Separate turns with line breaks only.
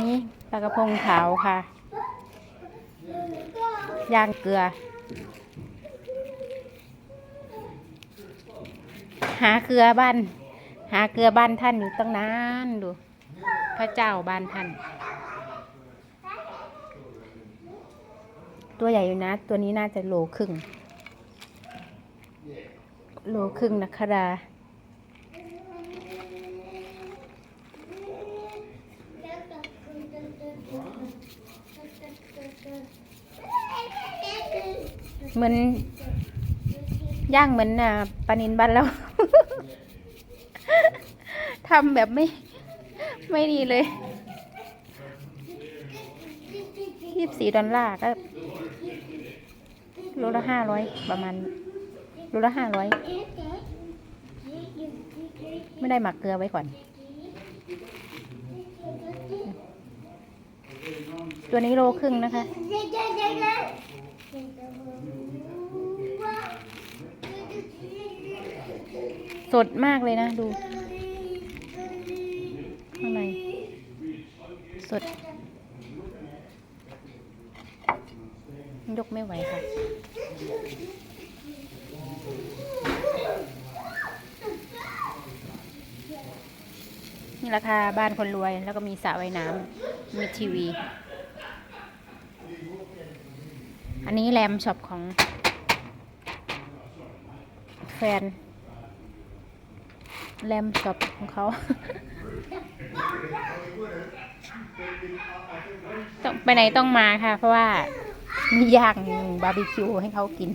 นี่ปลากระพงขาวค่ะ ย่างเกลือ หาเกลือบ้าน หาเกลือบ้านท่านอยู่ตั้งนานดู พระเจ้าบ้านท่าน ตัวใหญ่อยู่นะ ตัวนี้น่าจะโลครึ่ง โลครึ่งนะคะดา เหมือนย่างเหมือนอะปลานินบ้านเรา ทำแบบไม่ ไม่ดีเลยยี่สิบสี่ดอลลาร์ก็โลละห้าร้อยประมาณโลละห้าร้อยไม่ได้หมักเกลือไว้ก่อน ตัวนี้โลครึ่งนะคะ สดมากเลยนะ ดู ข้างใน สด ยกไม่ไหวค่ะ นี่ราคาบ้านคนรวยแล้วก็มีสระว่ายน้ำมีทีวี อันนี้แรมช็อปของแฟน แรมช็อปของเขาต้องไปไหนต้องมาค่ะ เพราะว่ามีย่างบาร์บีคิวให้เขากิน